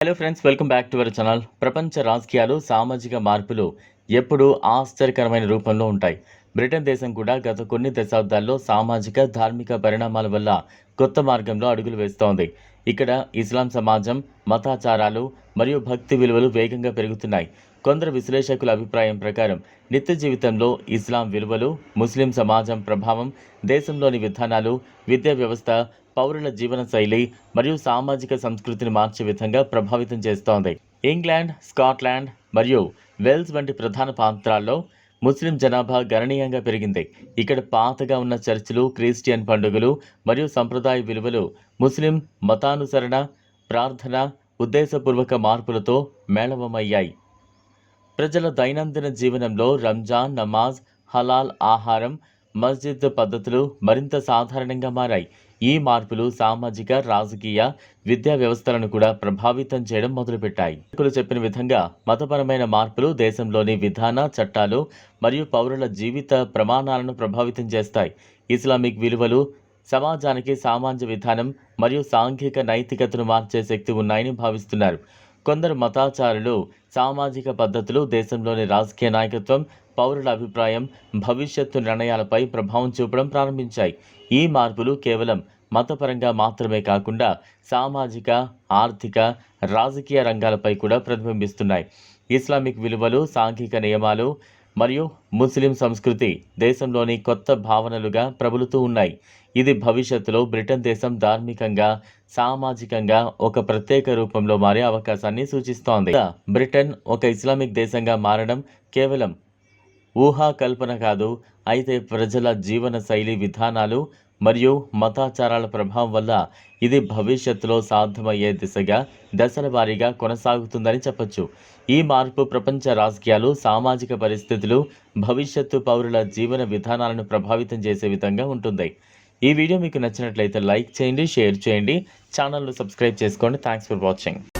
Hello friends welcome back to our channel ప్రపంచ రాజకీయాలు సామాజిక మార్పులు ఎప్పుడూ ఆశ్చర్యకరమైన రూపంలో ఉంటాయి. బ్రిటన్ దేశం కూడా గత కొన్ని దశాబ్దాల్లో సామాజిక ధార్మిక పరిణామాల వల్ల కొత్త మార్గంలో అడుగులు వేస్తోంది. ఇక్కడ ఇస్లాం సమాజం మతాచారాలు మరియు భక్తి విలువలు వేగంగా పెరుగుతున్నాయి. కొందరు విశ్లేషకుల అభిప్రాయం ప్రకారం నిత్య జీవితంలో ఇస్లాం విలువలు ముస్లిం సమాజం ప్రభావం దేశంలోని విధానాలు విద్యా వ్యవస్థ పౌరుల జీవన శైలి మరియు సామాజిక సంస్కృతిని మార్చే విధంగా ప్రభావితం చేస్తోంది. ఇంగ్లాండ్ స్కాట్లాండ్ మరియు వెల్స్ వంటి ప్రధాన ప్రాంతాల్లో ముస్లిం జనాభా గణనీయంగా పెరిగింది. ఇక్కడ పాతగా ఉన్న చర్చిలు క్రిస్టియన్ పండుగలు మరియు సంప్రదాయ విలువలు ముస్లిం మతానుసరణ ప్రార్థన ఉద్దేశపూర్వక మార్పులతో మేళవమయ్యాయి. ప్రజల దైనందిన జీవనంలో రంజాన్ నమాజ్ హలాల్ ఆహారం మస్జిద్ పద్ధతులు మరింత సాధారణంగా మారాయి. ఈ మార్పులు సామాజిక రాజకీయ విద్యా వ్యవస్థలను కూడా ప్రభావితం చేయడం మొదలుపెట్టాయి. చెప్పిన విధంగా మతపరమైన మార్పులు దేశంలోని విధాన చట్టాలు మరియు పౌరుల జీవిత ప్రమాణాలను ప్రభావితం చేస్తాయి. ఇస్లామిక్ విలువలు సమాజానికి సామాజిక విధానం మరియు సాంఘిక నైతికతను మార్చే శక్తి ఉన్నాయని భావిస్తున్నారు. కొందరు మతాచారులు సామాజిక పద్ధతులు దేశంలోని రాజకీయ నాయకత్వం పౌరుల అభిప్రాయం భవిష్యత్తు నిర్ణయాలపై ప్రభావం చూపడం ప్రారంభించాయి. ఈ మార్పులు కేవలం మతపరంగా మాత్రమే కాకుండా సామాజిక ఆర్థిక రాజకీయ రంగాలపై కూడా ప్రతిబింబిస్తున్నాయి. ఇస్లామిక్ విలువలు సాంఘిక నియమాలు మరియు ముస్లిం సంస్కృతి దేశంలోని కొత్త భావనలుగా ప్రబలుతూ ఉన్నాయి. ఇది భవిష్యత్తులో బ్రిటన్ దేశం ధార్మికంగా సామాజికంగా ఒక ప్రత్యేక రూపంలో మారే అవకాశాన్ని సూచిస్తోంది. బ్రిటన్ ఒక ఇస్లామిక్ దేశంగా మారడం కేవలం ఊహా కల్పన కాదు అయితే ప్రజల జీవన శైలి విధానాలు మరియు మతాచారాల ప్రభావం వల్ల ఇది భవిష్యత్తులో సాధ్యమయ్యే దిశగా దశల వారీగా కొనసాగుతుందని చెప్పొచ్చు. ఈ మార్పు ప్రపంచ రాజకీయాలు సామాజిక పరిస్థితులు భవిష్యత్తు పౌరుల జీవన విధానాలను ప్రభావితం చేసే విధంగా ఉంటుంది. ఈ వీడియో మీకు నచ్చినట్లయితే లైక్ చేయండి షేర్ చేయండి. ఛానల్ను సబ్స్క్రైబ్ చేసుకోండి. Thanks for watching